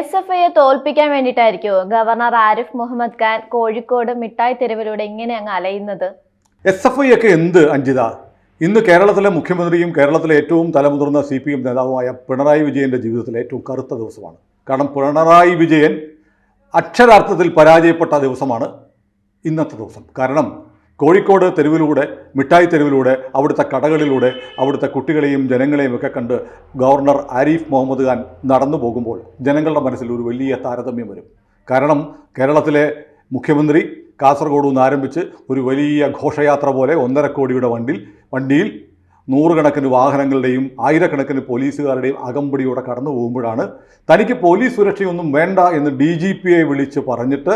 S F ഐയെ തോൽപ്പിക്കാൻ വേണ്ടിയിട്ടായിരിക്കുമോ ഗവർണർ ആരിഫ് മുഹമ്മദ് ഖാൻ കോഴിക്കോട് മിഠായി തെരുവിലൂടെ ഇങ്ങനെ അങ്ങ് അലയുന്നത്? എസ് എഫ് ഐ ഒക്കെ എന്ത് അഞ്ജിത? ഇന്ന് കേരളത്തിലെ മുഖ്യമന്ത്രിയും കേരളത്തിലെ ഏറ്റവും തലമുതിർന്ന സി പി എം നേതാവുമായ പിണറായി വിജയന്റെ ജീവിതത്തിലെ ഏറ്റവും കറുത്ത ദിവസമാണ്. കാരണം പിണറായി വിജയൻ അക്ഷരാർത്ഥത്തിൽ പരാജയപ്പെട്ട ദിവസമാണ് ഇന്നത്തെ ദിവസം. കാരണം കോഴിക്കോട് തെരുവിലൂടെ മിഠായി തെരുവിലൂടെ അവിടുത്തെ കടകളിലൂടെ അവിടുത്തെ കുട്ടികളെയും ജനങ്ങളെയും ഒക്കെ കണ്ട് ഗവർണർ ആരിഫ് മുഹമ്മദ് ഖാൻ നടന്നു പോകുമ്പോൾ ജനങ്ങളുടെ മനസ്സിൽ ഒരു വലിയ താരതമ്യം വരും. കാരണം കേരളത്തിലെ മുഖ്യമന്ത്രി കാസർഗോഡ് നിന്ന് ആരംഭിച്ച് ഒരു വലിയ ഘോഷയാത്ര പോലെ ഒന്നര കോടിയുടെ വണ്ടിയിൽ വണ്ടിയിൽ നൂറുകണക്കിന് വാഹനങ്ങളുടെയും ആയിരക്കണക്കിന് പോലീസുകാരുടെയും അകമ്പടിയോടെ കടന്നു പോകുമ്പോഴാണ് തനിക്ക് പോലീസ് സുരക്ഷയൊന്നും വേണ്ട എന്ന് ഡി ജി പിയെ വിളിച്ച് പറഞ്ഞിട്ട്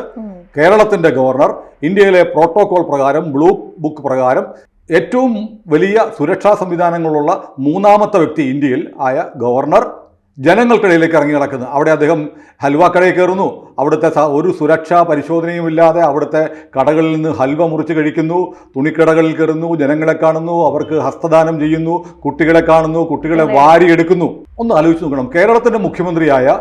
കേരളത്തിന്റെ ഗവർണർ ഇന്ത്യയിലെ പ്രോട്ടോകോൾ പ്രകാരം ബ്ലൂ ബുക്ക് പ്രകാരം ഏറ്റവും വലിയ സുരക്ഷാ സംവിധാനങ്ങളുള്ള മൂന്നാമത്തെ വ്യക്തി ഇന്ത്യയിൽ ആയ ഗവർണർ ജനങ്ങൾക്കിടയിലേക്ക് ഇറങ്ങി നടക്കുന്നത് അവിടെ അദ്ദേഹം ഹൽവ കടയിൽ കയറുന്നു. അവിടുത്തെ ഒരു സുരക്ഷാ പരിശോധനയും ഇല്ലാതെ അവിടുത്തെ കടകളിൽ നിന്ന് ഹൽവ മുറിച്ച് കഴിക്കുന്നു. തുണിക്കടകളിൽ കയറുന്നു. ജനങ്ങളെ കാണുന്നു. അവർക്ക് ഹസ്തദാനം ചെയ്യുന്നു. കുട്ടികളെ കാണുന്നു. കുട്ടികളെ. വാരിയെടുക്കുന്നു ഒന്ന് ആലോചിച്ച് നോക്കണം. കേരളത്തിന്റെ മുഖ്യമന്ത്രിയായ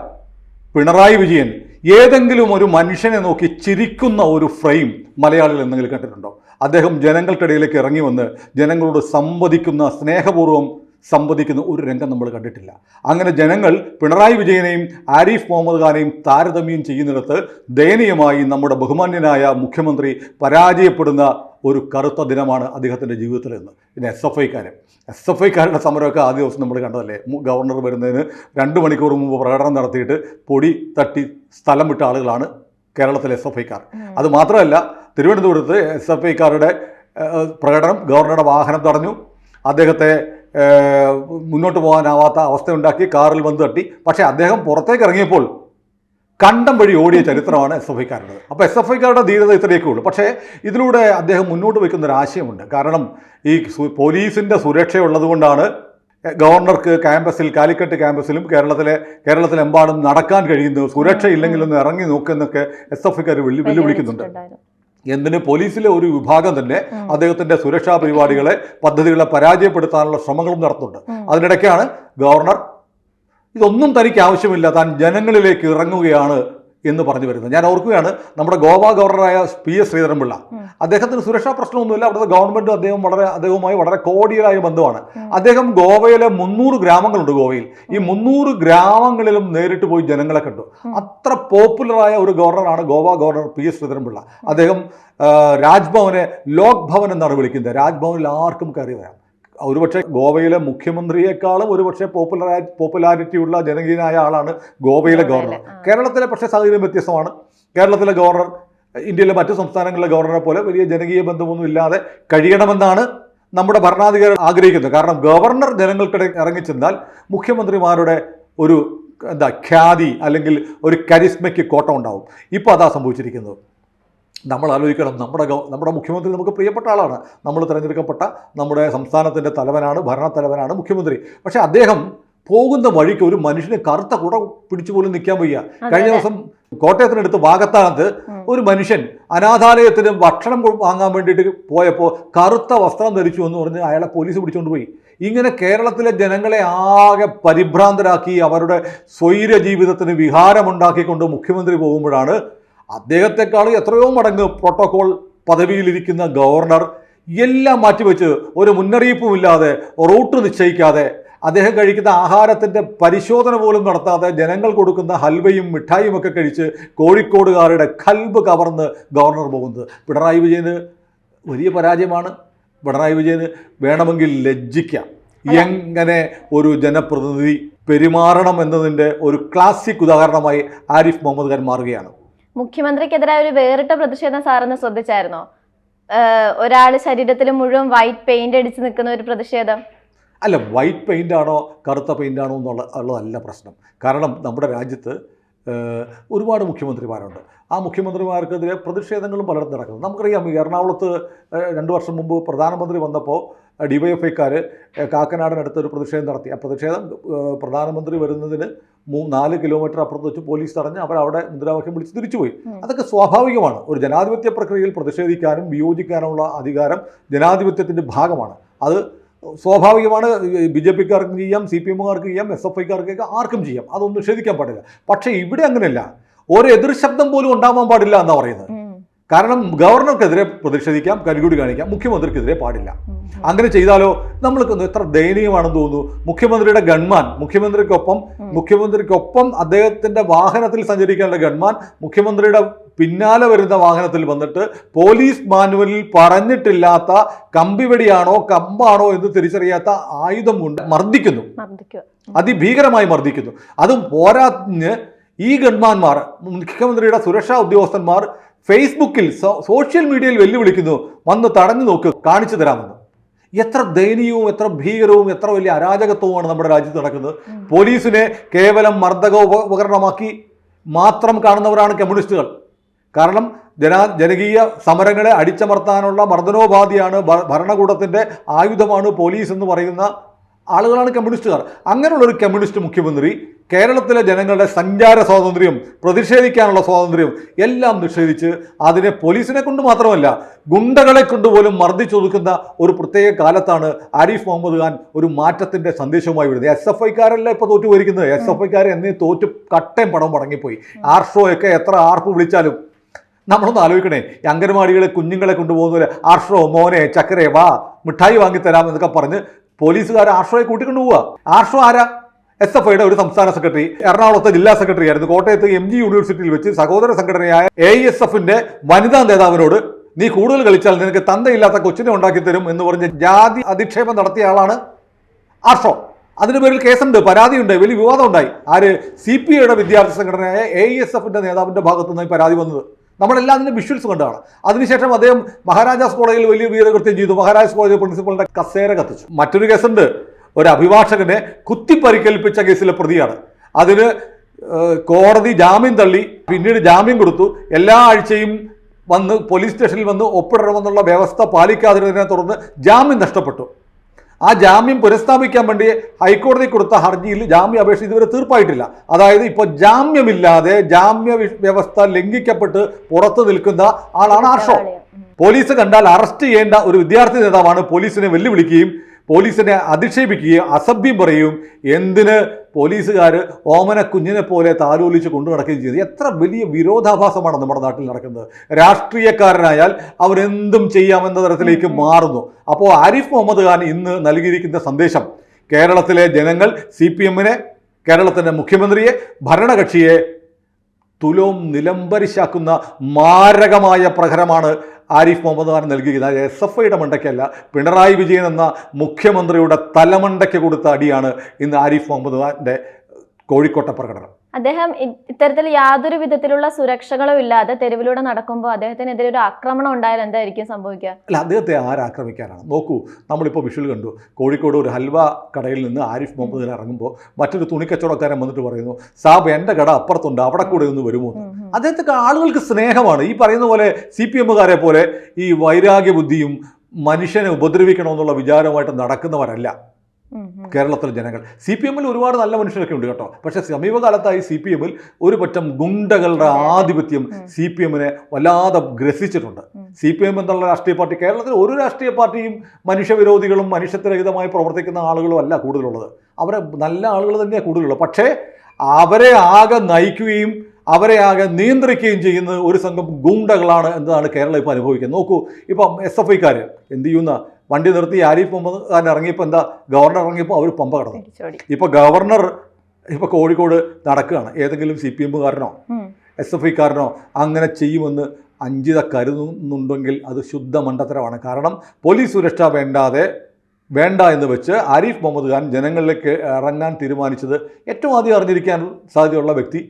പിണറായി വിജയൻ ഏതെങ്കിലും ഒരു മനുഷ്യനെ നോക്കി ചിരിക്കുന്ന ഒരു ഫ്രെയിം മലയാളികൾ എന്തെങ്കിലും കണ്ടിട്ടുണ്ടോ? അദ്ദേഹം ജനങ്ങൾക്കിടയിലേക്ക് ഇറങ്ങി വന്ന് ജനങ്ങളോട് സംവദിക്കുന്ന സ്നേഹപൂർവം സംവദിക്കുന്ന ഒരു രംഗം നമ്മൾ കണ്ടിട്ടില്ല. അങ്ങനെ ജനങ്ങൾ പിണറായി വിജയനെയും ആരിഫ് മുഹമ്മദ് ഖാനെയും താരതമ്യം ചെയ്യുന്നിടത്ത് ദയനീയമായി നമ്മുടെ ബഹുമാന്യനായ മുഖ്യമന്ത്രി പരാജയപ്പെടുന്ന ഒരു കറുത്ത ദിനമാണ് അദ്ദേഹത്തിന്റെ ജീവിതത്തിൽ നിന്ന് പിന്നെ എസ് എഫ് ഐക്കാർ എസ് എഫ് ഐക്കാരുടെ സമരമൊക്കെ ആദ്യ ദിവസം നമ്മൾ കണ്ടതല്ലേ? ഗവർണർ വരുന്നതിന് രണ്ട് മണിക്കൂർ മുമ്പ് പ്രകടനം നടത്തിയിട്ട് പൊടി തട്ടി സ്ഥലം വിട്ട ആളുകളാണ് കേരളത്തിലെ എസ് എഫ് ഐക്കാർ അത് മാത്രമല്ല തിരുവനന്തപുരത്ത് എസ് എഫ് ഐക്കാരുടെ പ്രകടനം ഗവർണറുടെ വാഹനം തടഞ്ഞു. അദ്ദേഹത്തെ മുന്നോട്ട് പോകാനാവാത്ത അവസ്ഥയുണ്ടാക്കി കാറിൽ വന്ന് തട്ടി. പക്ഷേ അദ്ദേഹം പുറത്തേക്ക് ഇറങ്ങിയപ്പോൾ കണ്ടം വഴി ഓടിയ ചരിത്രമാണ് എസ് എഫ് ഐക്കാരുടേത്. അപ്പോൾ എസ് എഫ് ഐക്കാരുടെ ധീരത ഇത്രയൊക്കെ ഉള്ളൂ. പക്ഷേ ഇതിലൂടെ അദ്ദേഹം മുന്നോട്ട് വയ്ക്കുന്ന ഒരു ആശയമുണ്ട്. കാരണം ഈ പോലീസിന്റെ സുരക്ഷയുള്ളത് കൊണ്ടാണ് ഗവർണർക്ക് ക്യാമ്പസിൽ കാലിക്കറ്റ് ക്യാമ്പസിലും കേരളത്തിലെ കേരളത്തിലെമ്പാടും നടക്കാൻ കഴിയുന്നു സുരക്ഷ ഇല്ലെങ്കിലൊന്ന് ഇറങ്ങി നോക്കുന്നൊക്കെ എസ് എഫ് ഐക്കാർ വെല്ലു വെല്ലുവിളിക്കുന്നുണ്ട്. എന്തിന് പോലീസിലെ ഒരു വിഭാഗം തന്നെ അദ്ദേഹത്തിന്റെ സുരക്ഷാ പരിപാടികളെ പദ്ധതികളെ പരാജയപ്പെടുത്താനുള്ള ശ്രമങ്ങളും നടത്തുന്നുണ്ട്. അതിനിടയ്ക്കാണ് ഗവർണർ ഇതൊന്നും തനിക്ക് ആവശ്യമില്ല താൻ ജനങ്ങളിലേക്ക് ഇറങ്ങുകയാണ് എന്ന് പറഞ്ഞു വരുന്നത്. ഞാൻ ഓർക്കുകയാണ് നമ്മുടെ ഗോവ ഗവർണറായ പി എസ് ശ്രീധരൻപിള്ള. അദ്ദേഹത്തിന് സുരക്ഷാ പ്രശ്നമൊന്നുമില്ല. അവിടുത്തെ ഗവൺമെന്റും അദ്ദേഹം വളരെ അദ്ദേഹവുമായി വളരെ കോടിയലായ ബന്ധമാണ്. അദ്ദേഹം ഗോവയിലെ മുന്നൂറ് ഗ്രാമങ്ങളുണ്ട് ഗോവയിൽ. ഈ മുന്നൂറ് ഗ്രാമങ്ങളിലും നേരിട്ട് പോയി ജനങ്ങളെ കണ്ടു. അത്ര പോപ്പുലറായ ഒരു ഗവർണറാണ് Goa governor P S Sreedharan Pillai. അദ്ദേഹം രാജ്ഭവനെ ലോക് ഭവൻ എന്നാണ് വിളിക്കുന്നത്. രാജ്ഭവനിൽ ആർക്കും കയറി വരാം. ഒരുപക്ഷെ ഗോവയിലെ മുഖ്യമന്ത്രിയെക്കാളും ഒരുപക്ഷെ പോപ്പുലർ പോപ്പുലാരിറ്റി ഉള്ള ജനകീയനായ ആളാണ് ഗോവയിലെ ഗവർണർ. കേരളത്തിലെ പക്ഷേ സാഹചര്യം വ്യത്യസ്തമാണ്. കേരളത്തിലെ ഗവർണർ ഇന്ത്യയിലെ മറ്റു സംസ്ഥാനങ്ങളിലെ ഗവർണറെ പോലെ വലിയ ജനകീയ ബന്ധമൊന്നും ഇല്ലാതെ കഴിയണമെന്നാണ് നമ്മുടെ ഭരണാധികാരി ആഗ്രഹിക്കുന്നത്. കാരണം ഗവർണർ ജനങ്ങൾക്കിടയിൽ ഇറങ്ങിച്ചെന്നാൽ മുഖ്യമന്ത്രിമാരുടെ ഒരു എന്താ ഖ്യാതി അല്ലെങ്കിൽ ഒരു കരിസ്മയ്ക്ക് കോട്ടം ഉണ്ടാവും. ഇപ്പോൾ അതാ സംഭവിച്ചിരിക്കുന്നത്. നമ്മൾ ആലോചിക്കണം. നമ്മുടെ ഗവ- നമ്മുടെ മുഖ്യമന്ത്രി നമുക്ക് പ്രിയപ്പെട്ട ആളാണ്. നമ്മൾ തിരഞ്ഞെടുക്കപ്പെട്ട നമ്മുടെ സംസ്ഥാനത്തിന്റെ തലവനാണ് ഭരണത്തലവനാണ് മുഖ്യമന്ത്രി. പക്ഷേ അദ്ദേഹം പോകുന്ന വഴിക്ക് ഒരു മനുഷ്യന് കറുത്ത കുട പിടിച്ചു പോലും നിൽക്കാൻ വയ്യ. കഴിഞ്ഞ ദിവസം കോട്ടയത്തിനടുത്ത് വാഗത്താനത്ത്. ഒരു മനുഷ്യൻ അനാഥാലയത്തിന് ഭക്ഷണം വാങ്ങാൻ വേണ്ടിയിട്ട് പോയപ്പോൾ കറുത്ത വസ്ത്രം ധരിച്ചു എന്ന് പറഞ്ഞ് അയാളെ പോലീസ് പിടിച്ചുകൊണ്ട് പോയി. ഇങ്ങനെ കേരളത്തിലെ ജനങ്ങളെ ആകെ പരിഭ്രാന്തരാക്കി അവരുടെ സ്വൈര ജീവിതത്തിന് വിഹാരമുണ്ടാക്കിക്കൊണ്ട് മുഖ്യമന്ത്രി പോകുമ്പോഴാണ് അദ്ദേഹത്തെക്കാൾ എത്രയോ മടങ്ങ് പ്രോട്ടോകോൾ പദവിയിലിരിക്കുന്ന ഗവർണർ എല്ലാം മാറ്റിവെച്ച് ഒരു മുന്നറിയിപ്പുമില്ലാതെ റൂട്ട് നിശ്ചയിക്കാതെ അദ്ദേഹം കഴിക്കുന്ന ആഹാരത്തിന്റെ പരിശോധന പോലും നടത്താതെ ജനങ്ങൾ കൊടുക്കുന്ന ഹൽവയും മിഠായിയും ഒക്കെ കഴിച്ച് കോഴിക്കോടുകാരുടെ കൽബ് കവർന്ന് ഗവർണർ പോകുന്നത്. പിണറായി വിജയന് വലിയ പരാജയമാണ്. പിണറായി വിജയന് വേണമെങ്കിൽ ലജ്ജിക്കാം. എങ്ങനെ ഒരു ജനപ്രതിനിധി പെരുമാറണം എന്നതിന്റെ ഒരു ക്ലാസിക് ഉദാഹരണമായി ആരിഫ് മുഹമ്മദ് ഖാൻ മാറുകയാണ്. മുഖ്യമന്ത്രിക്കെതിരായ ഒരു വേറിട്ട പ്രതിഷേധം സാറൊന്ന് ശ്രദ്ധിച്ചായിരുന്നോ? ഒരാൾ ശരീരത്തിൽ മുഴുവൻ വൈറ്റ് പെയിന്റ് അടിച്ച് നിൽക്കുന്ന ഒരു പ്രതിഷേധം. അല്ല വൈറ്റ് പെയിന്റ് ആണോ കറുത്ത പെയിന്റ് ആണോ എന്നുള്ള ഉള്ളതല്ല പ്രശ്നം. കാരണം നമ്മുടെ രാജ്യത്ത് ഒരുപാട് മുഖ്യമന്ത്രിമാരുണ്ട്. ആ മുഖ്യമന്ത്രിമാർക്കെതിരെ പ്രതിഷേധങ്ങളും പലയിടത്തും നടക്കുന്നു. നമുക്കറിയാം എറണാകുളത്ത് രണ്ട് വർഷം മുമ്പ് പ്രധാനമന്ത്രി വന്നപ്പോൾ ഡിവൈഎഫ്ഐക്കാർ ഐക്കാർ കാക്കനാടിനടുത്തൊരു പ്രതിഷേധം നടത്തി. ആ പ്രതിഷേധം പ്രധാനമന്ത്രി വരുന്നതിന് മൂ നാല് കിലോമീറ്റർ അപ്പുറത്ത് വെച്ച് പോലീസ് തടഞ്ഞ് അവരവിടെ മുദ്രാവാക്യം വിളിച്ച് തിരിച്ചുപോയി. അതൊക്കെ സ്വാഭാവികമാണ്. ഒരു ജനാധിപത്യ പ്രക്രിയയിൽ പ്രതിഷേധിക്കാനും വിയോജിക്കാനുമുള്ള അധികാരം ജനാധിപത്യത്തിന്റെ ഭാഗമാണ്. അത് സ്വാഭാവികമാണ്. ബി ജെ പിക്കാർക്കും ചെയ്യാം സി പി എമ്മുകാർക്ക് ചെയ്യാം എസ് എഫ് ഐക്കാർക്ക് ആർക്കും ചെയ്യാം. അതൊന്നും നിഷേധിക്കാൻ പാടില്ല. പക്ഷേ ഇവിടെ അങ്ങനെയല്ല. ഒരു എതിർശബ്ദം പോലും ഉണ്ടാവാൻ പാടില്ല എന്നാണ് പറയുന്നത്. കാരണം ഗവർണർക്കെതിരെ പ്രതിഷേധിക്കാം കരികൂടി കാണിക്കാം മുഖ്യമന്ത്രിക്കെതിരെ പാടില്ല. അങ്ങനെ ചെയ്താലോ നമ്മൾക്ക് എത്ര ദയനീയമാണെന്ന് തോന്നുന്നു. മുഖ്യമന്ത്രിയുടെ ഗൺമാൻ മുഖ്യമന്ത്രിക്കൊപ്പം മുഖ്യമന്ത്രിക്കൊപ്പം അദ്ദേഹത്തിന്റെ വാഹനത്തിൽ സഞ്ചരിക്കാനുള്ള ഗൺമാൻ മുഖ്യമന്ത്രിയുടെ പിന്നാലെ വരുന്ന വാഹനത്തിൽ വന്നിട്ട് പോലീസ് മാനുവലിൽ പറഞ്ഞിട്ടില്ലാത്ത കമ്പിവെടിയാണോ കമ്പാണോ എന്ന് തിരിച്ചറിയാത്ത ആയുധം കൊണ്ട് മർദ്ദിക്കുന്നു. അതിഭീകരമായി മർദ്ദിക്കുന്നു. അതും പോരാഞ്ഞ് ഈ ഗൺമാന്മാർ മുഖ്യമന്ത്രിയുടെ സുരക്ഷാ ഉദ്യോഗസ്ഥന്മാർ ഫേസ്ബുക്കിൽ സോഷ്യൽ മീഡിയയിൽ വെല്ലുവിളിക്കുന്നു വന്ന് തടഞ്ഞു നോക്ക് കാണിച്ചു തരാമെന്ന്. എത്ര ദയനീയവും എത്ര ഭീകരവും എത്ര വലിയ അരാജകത്വവുമാണ് നമ്മുടെ രാജ്യത്ത് നടക്കുന്നത്. പോലീസിനെ കേവലം മർദ്ദക ഉപകരണമാക്കി മാത്രം കാണുന്നവരാണ് കമ്മ്യൂണിസ്റ്റുകൾ. കാരണം ജനാ ജനകീയ സമരങ്ങളെ അടിച്ചമർത്താനുള്ള മർദ്ദനോപാധിയാണ് ഭരണകൂടത്തിന്റെ ആയുധമാണ് പോലീസ് എന്ന് പറയുന്ന ആളുകളാണ് കമ്മ്യൂണിസ്റ്റുകാർ. അങ്ങനെയുള്ള ഒരു കമ്മ്യൂണിസ്റ്റ് മുഖ്യമന്ത്രി കേരളത്തിലെ ജനങ്ങളുടെ സഞ്ചാര സ്വാതന്ത്ര്യം പ്രതിഷേധിക്കാനുള്ള സ്വാതന്ത്ര്യം എല്ലാം നിഷേധിച്ച് അതിനെ പോലീസിനെ കൊണ്ട് മാത്രമല്ല ഗുണ്ടകളെ കൊണ്ട് പോലും മർദ്ദിച്ചൊതുക്കുന്ന ഒരു പ്രത്യേക കാലത്താണ് ആരിഫ് മുഹമ്മദ് ഖാൻ ഒരു മാറ്റത്തിന്റെ സന്ദേശവുമായി വരുന്നത്. എസ് എഫ് ഐക്കാരല്ല ഇപ്പോൾ തോറ്റു പോയിരിക്കുന്നത്. എസ് എഫ് ഐക്കാർ എന്നീ തോറ്റു കട്ടയും പടം മുടങ്ങിപ്പോയി. ആർഷോ ഒക്കെ എത്ര ആർപ്പ് വിളിച്ചാലും നമ്മളൊന്ന് ആലോചിക്കണേ ഈ അംഗനവാടികളെ കുഞ്ഞുങ്ങളെ കൊണ്ടുപോകുന്നവരെ ആർഷോ മോനെ ചക്കരെ വാ മിഠായി വാങ്ങിത്തരാം എന്നൊക്കെ പറഞ്ഞ് പോലീസുകാർ ആർഷോയെ കൂട്ടിക്കൊണ്ടു പോവുക ആർഷോ ആരാ? എസ് എഫ് ഐയുടെ ഒരു സംസ്ഥാന സെക്രട്ടറി എറണാകുളത്തെ ജില്ലാ സെക്രട്ടറി ആയിരുന്നു. കോട്ടയത്ത് എം ജി യൂണിവേഴ്സിറ്റിയിൽ വെച്ച് സഹോദര സംഘടനയായ എ എസ് എഫിന്റെ വനിതാ നേതാവിനോട് നീ കൂടുതൽ കളിച്ചാൽ നിനക്ക് തന്തയില്ലാത്ത കൊച്ചിനെ ഉണ്ടാക്കി തരും എന്ന് പറഞ്ഞ് ജാതി അധിക്ഷേപം നടത്തിയ ആളാണ് ആർഷോ. അതിന് പേരിൽ കേസുണ്ട് പരാതിയുണ്ട് വലിയ വിവാദം ഉണ്ടായി ആര്? സി പി ഐയുടെ വിദ്യാർത്ഥി സംഘടനയായ എ എസ് എഫിന്റെ നേതാവിന്റെ ഭാഗത്തു നിന്ന് പരാതി വന്നത്. നമ്മളെല്ലാം അതിന്റെ വിഷ്വൽസ് കണ്ടതാണ്. അതിനുശേഷം അദ്ദേഹം മഹാരാജാസ് കോളേജിൽ വലിയ വീരകൃത്യം ചെയ്തു. മഹാരാജാസ് കോളേജ് പ്രിൻസിപ്പളിന്റെ കസേര കത്തിച്ചു. മറ്റൊരു കേസുണ്ട്. ഒരു അഭിഭാഷകനെ കുത്തിപ്പരിക്കേൽപ്പിച്ച കേസിലെ പ്രതിയാണ്. അതിന് കോടതി ജാമ്യം തള്ളി പിന്നീട് ജാമ്യം കൊടുത്തു. എല്ലാ ആഴ്ചയും വന്ന് പോലീസ് സ്റ്റേഷനിൽ വന്ന് ഒപ്പിടണമെന്നുള്ള വ്യവസ്ഥ പാലിക്കാതിരുന്നതിനെ തുടർന്ന് ജാമ്യം നഷ്ടപ്പെട്ടു. ആ ജാമ്യം പുനഃസ്ഥാപിക്കാൻ വേണ്ടി ഹൈക്കോടതി കൊടുത്ത ഹർജിയിൽ ജാമ്യ അപേക്ഷ ഇതുവരെ തീർപ്പായിട്ടില്ല. അതായത് ഇപ്പോൾ ജാമ്യമില്ലാതെ ജാമ്യ വ്യവസ്ഥ ലംഘിക്കപ്പെട്ട് പുറത്തു നിൽക്കുന്ന ആളാണ് ആർഷോ പോലീസ് കണ്ടാൽ അറസ്റ്റ് ചെയ്യേണ്ട ഒരു വിദ്യാർത്ഥി നേതാവാണ് പോലീസിനെ വെല്ലുവിളിക്കുകയും പോലീസിനെ അധിക്ഷേപിക്കുകയും അസഭ്യം പറയുകയും എന്തിന് പോലീസുകാർ ഓമന കുഞ്ഞിനെ പോലെ താലോലിച്ച് കൊണ്ടു നടക്കുകയും ചെയ്തു? എത്ര വലിയ വിരോധാഭാസമാണ് നമ്മുടെ നാട്ടിൽ നടക്കുന്നത്. രാഷ്ട്രീയക്കാരനായാൽ അവരെന്തും ചെയ്യാമെന്ന തരത്തിലേക്ക് മാറുന്നു. അപ്പോൾ ആരിഫ് മുഹമ്മദ് ഖാൻ ഇന്ന് നൽകിയിരിക്കുന്ന സന്ദേശം കേരളത്തിലെ ജനങ്ങൾ സി പി എമ്മിനെ കേരളത്തിന്റെ മുഖ്യമന്ത്രിയെ ഭരണകക്ഷിയെ തുലോം നിലംപരിശാക്കുന്ന മാരകമായ പ്രഹരമാണ് ആരിഫ് മുഹമ്മദ് ഖാൻ നൽകിയത് എസ് എഫ് ഐയുടെ മണ്ടയ്ക്കല്ല പിണറായി വിജയൻ എന്ന മുഖ്യമന്ത്രിയുടെ തലമണ്ടയ്ക്ക് കൊടുത്ത അടിയാണ് ഇന്ന് ആരിഫ് മുഹമ്മദ് ഖാന്റെ കോഴിക്കോട്ടെ പ്രകടനം. അദ്ദേഹം ഇത്തരത്തിൽ യാതൊരു വിധത്തിലുള്ള സുരക്ഷകളും ഇല്ലാതെ തെരുവിലൂടെ നടക്കുമ്പോൾ അദ്ദേഹത്തിനെതിരെ ഒരു ആക്രമണം ഉണ്ടായാൽ എന്തായിരിക്കും സംഭവിക്കുക അല്ല അദ്ദേഹത്തെ ആരാക്രമിക്കാനാണ് നോക്കൂ നമ്മളിപ്പോൾ വിഷ്വൽ കണ്ടു കോഴിക്കോട് ഒരു ഹൽവ കടയിൽ നിന്ന് ആരിഫ് മുഹമ്മദിന് ഇറങ്ങുമ്പോൾ മറ്റൊരു തുണിക്കച്ചവടക്കാരൻ വന്നിട്ട് പറയുന്നു സാബ് എന്റെ കട അപ്പുറത്തുണ്ട് അവിടെ കൂടെ ഒന്ന് വരുമോ എന്ന്." ഉം, ഉം. അദ്ദേഹത്തെ ആളുകൾക്ക് സ്നേഹമാണ് ഈ പറയുന്ന പോലെ സി പി എമ്മുകാരെ പോലെ ഈ വൈരാഗ്യ ബുദ്ധിയും മനുഷ്യനെ ഉപദ്രവിക്കണമെന്നുള്ള വിചാരമായിട്ട് നടക്കുന്നവരല്ല. കേരളത്തിലെ ജനങ്ങൾ. സി പി എമ്മിൽ ഒരുപാട് നല്ല മനുഷ്യരൊക്കെ ഉണ്ട് കേട്ടോ. പക്ഷേ സമീപകാലത്തായി സി പി എമ്മിൽ ഒരു പറ്റം ഗുണ്ടകളുടെ ആധിപത്യം. സി പി എമ്മിനെ വല്ലാതെ ഗ്രസിച്ചിട്ടുണ്ട്. സി പി എം എന്നുള്ള രാഷ്ട്രീയ പാർട്ടി കേരളത്തിൽ ഒരു രാഷ്ട്രീയ പാർട്ടിയും മനുഷ്യവിരോധികളും മനുഷ്യത്വരഹിതമായി പ്രവർത്തിക്കുന്ന ആളുകളും അല്ല കൂടുതലുള്ളത്. അവരെ നല്ല ആളുകൾ തന്നെയാണ് കൂടുതലുള്ളത്. പക്ഷേ അവരെ ആകെ നയിക്കുകയും അവരെ ആകെ നിയന്ത്രിക്കുകയും ചെയ്യുന്ന ഒരു സംഘം ഗുണ്ടകളാണ് എന്നതാണ് കേരളം ഇപ്പോൾ അനുഭവിക്കുന്നത്. നോക്കൂ ഇപ്പം എസ് എഫ് ഐക്കാർ എന്ത് ചെയ്യുന്ന വണ്ടി നിർത്തി ആരിഫ് മുഹമ്മദ് ഖാൻ ഇറങ്ങിയപ്പോൾ എന്താ? ഗവർണർ ഇറങ്ങിയപ്പോൾ അവർ പമ്പ കടന്നു. ഇപ്പോൾ ഗവർണർ ഇപ്പോൾ കോഴിക്കോട് നടക്കുകയാണ്. ഏതെങ്കിലും സി പി എമ്മുകാരനോ. എസ് എഫ് ഐക്കാരനോ അങ്ങനെ ചെയ്യുമെന്ന് അഞ്ചിത കരുതുന്നുണ്ടെങ്കിൽ അത് ശുദ്ധ മണ്ടത്തരമാണ്. കാരണം പോലീസ് സുരക്ഷ വേണ്ടാതെ വേണ്ട എന്ന് വെച്ച് ആരിഫ് മുഹമ്മദ് ഖാൻ ജനങ്ങളിലേക്ക് ഇറങ്ങാൻ തീരുമാനിച്ചത് ഏറ്റവും ആദ്യം അറിഞ്ഞിരിക്കാൻ സാധ്യതയുള്ള വ്യക്തി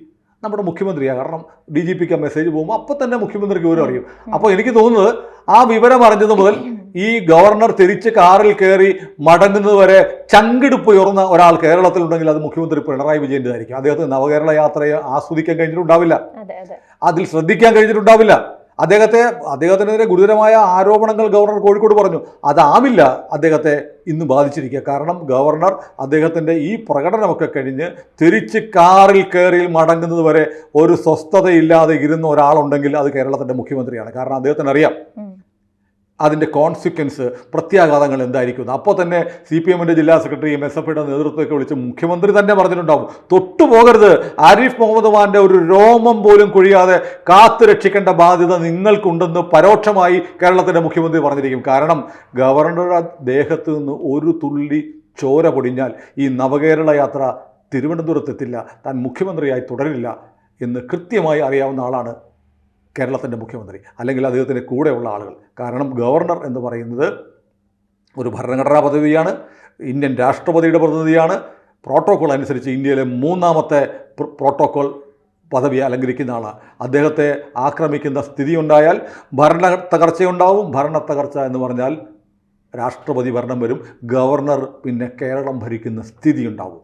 നമ്മുടെ മുഖ്യമന്ത്രിയാണ്. കാരണം ഡി ജി പിക്ക് മെസ്സേജ് പോകുമ്പോൾ അപ്പോൾ തന്നെ മുഖ്യമന്ത്രിക്ക് വിവരം അറിയും. അപ്പോൾ എനിക്ക് തോന്നുന്നത് ആ വിവരം അറിഞ്ഞത് മുതൽ ഈ ഗവർണർ തിരിച്ച് കാറിൽ കയറി മടങ്ങുന്നത് വരെ ചങ്കിടുപ്പ് ഉയർന്ന ഒരാൾ കേരളത്തിലുണ്ടെങ്കിൽ അത് മുഖ്യമന്ത്രി പിണറായി വിജയന്റെ ആയിരിക്കും അദ്ദേഹത്തിന് നവകേരള യാത്രയെ ആസ്വദിക്കാൻ കഴിഞ്ഞിട്ടുണ്ടാവില്ല. അതെ അതെ. അതിൽ ശ്രദ്ധിക്കാൻ കഴിഞ്ഞിട്ടുണ്ടാവില്ല. അദ്ദേഹത്തെ അദ്ദേഹത്തിനെതിരെ ഗുരുതരമായ ആരോപണങ്ങൾ ഗവർണർ കോഴിക്കോട് പറഞ്ഞു. അതാവില്ല അദ്ദേഹത്തെ ഇന്ന് ബാധിച്ചിരിക്കുക. കാരണം ഗവർണർ അദ്ദേഹത്തിന്റെ ഈ പ്രകടനമൊക്കെ കഴിഞ്ഞ് തിരിച്ച് കാറിൽ കയറി മടങ്ങുന്നത് വരെ ഒരു സ്വസ്ഥതയില്ലാതെ ഇരുന്ന ഒരാളുണ്ടെങ്കിൽ അത് കേരളത്തിന്റെ മുഖ്യമന്ത്രിയാണ്. കാരണം അദ്ദേഹത്തിന് അറിയാം. അതിന്റെ കോൺസിക്വൻസ് പ്രത്യാഘാതങ്ങൾ എന്തായിരിക്കും? അപ്പോൾ തന്നെ സി പി എമ്മിന്റെ ജില്ലാ സെക്രട്ടറിയും എസ് എഫ് ഐയുടെ നേതൃത്വമൊക്കെ വിളിച്ച് മുഖ്യമന്ത്രി തന്നെ പറഞ്ഞിട്ടുണ്ടാവും. തൊട്ടുപോകരുത് ആരിഫ് മുഹമ്മദ് ഖാന്റെ ഒരു രോമം പോലും കൊഴിയാതെ കാത്തു രക്ഷിക്കേണ്ട ബാധ്യത നിങ്ങൾക്കുണ്ടെന്ന് പരോക്ഷമായി കേരളത്തിന്റെ മുഖ്യമന്ത്രി പറഞ്ഞിരിക്കും. കാരണം ഗവർണറുടെ ദേഹത്ത് നിന്ന് ഒരു തുള്ളി ചോര പൊടിഞ്ഞാൽ ഈ നവകേരള യാത്ര തിരുവനന്തപുരത്തെത്തില്ല താൻ മുഖ്യമന്ത്രിയായി തുടരില്ല എന്ന് കൃത്യമായി അറിയാവുന്ന ആളാണ് കേരളത്തിന്റെ മുഖ്യമന്ത്രി അല്ലെങ്കിൽ അദ്ദേഹത്തിന്റെ കൂടെയുള്ള ആളുകൾ. കാരണം ഗവർണർ എന്ന് പറയുന്നത് ഒരു ഭരണഘടനാ പദവിയാണ് ഇന്ത്യൻ രാഷ്ട്രപതിയുടെ പ്രതിനിധിയാണ്. പ്രോട്ടോക്കോൾ അനുസരിച്ച് ഇന്ത്യയിലെ മൂന്നാമത്തെ പ്രോട്ടോക്കോൾ പദവി അലങ്കരിക്കുന്ന ആളാണ് അദ്ദേഹത്തെ ആക്രമിക്കുന്ന സ്ഥിതി ഉണ്ടായാൽ ഭരണ തകർച്ചയുണ്ടാവും. ഭരണ തകർച്ച എന്ന് പറഞ്ഞാൽ രാഷ്ട്രപതി ഭരണം വരും. ഗവർണർ പിന്നെ കേരളം ഭരിക്കുന്ന സ്ഥിതി ഉണ്ടാവും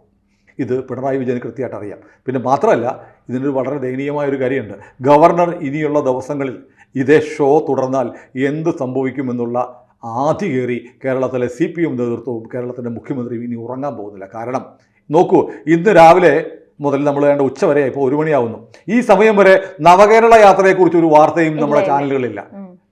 ഇത് പിണറായി വിജയൻ കൃത്യമായിട്ട് അറിയാം. പിന്നെ മാത്രമല്ല ഇതിനൊരു വളരെ ദയനീയമായ ഒരു കാര്യമുണ്ട്. ഗവർണർ ഇനിയുള്ള ദിവസങ്ങളിൽ ഇതേ ഷോ തുടർന്നാൽ എന്ത് സംഭവിക്കുമെന്നുള്ള ആധി കയറി കേരളത്തിലെ സി പി എം നേതൃത്വവും കേരളത്തിന്റെ മുഖ്യമന്ത്രിയും ഇനി ഉറങ്ങാൻ പോകുന്നില്ല. കാരണം നോക്കൂ ഇന്ന് രാവിലെ മുതൽ നമ്മൾ വേണ്ട ഉച്ച വരെ ഇപ്പോൾ ഒരു മണിയാവുന്നു. ഈ സമയം വരെ നവകേരള യാത്രയെക്കുറിച്ച് ഒരു വാർത്തയും നമ്മുടെ ചാനലുകളില്ല. ചാനലുകളിലില്ല.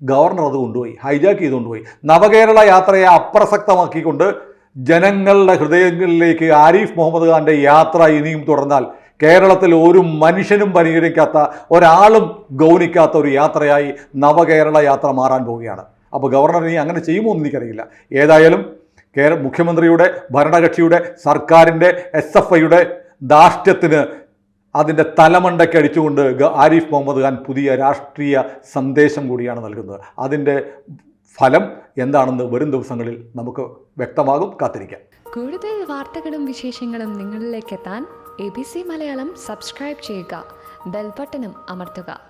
ഗവർണർ അത് കൊണ്ടുപോയി ഹൈജാക്ക് ചെയ്ത് കൊണ്ടുപോയി നവകേരള യാത്രയെ അപ്രസക്തമാക്കിക്കൊണ്ട് ജനങ്ങളുടെ ഹൃദയങ്ങളിലേക്ക് ആരിഫ് മുഹമ്മദ് ഖാന്റെ യാത്ര ഇനിയും തുടർന്നാൽ കേരളത്തിൽ ഒരു മനുഷ്യനും പരിഗണിക്കാത്ത ഒരാളും ഗൗനിക്കാത്ത ഒരു യാത്രയായി നവകേരള യാത്ര മാറാൻ പോവുകയാണ്. അപ്പോൾ ഗവർണർ ഇനി അങ്ങനെ ചെയ്യുമോ എന്ന് എനിക്കറിയില്ല. ഏതായാലും കേര മുഖ്യമന്ത്രിയുടെ ഭരണകക്ഷിയുടെ സർക്കാരിന്റെ എസ് എഫ് ഐയുടെ ധാർഷ്ട്യത്തിന് അതിന്റെ തലമണ്ടയ്ക്ക് അടിച്ചുകൊണ്ട് ആരിഫ് മുഹമ്മദ് ഖാൻ പുതിയ രാഷ്ട്രീയ സന്ദേശം കൂടിയാണ് നൽകുന്നത്. അതിന്റെ ഫലം എന്താണെന്ന് വരും ദിവസങ്ങളിൽ നമുക്ക് വ്യക്തമാകും. കാത്തിരിക്കാം. കൂടുതൽ വാർത്തകളും വിശേഷങ്ങളും നിങ്ങളിലേക്ക് എത്താൻ A B C Malayalam subscribe ചെയ്യുക. ബെൽബട്ടനും അമർത്തുക.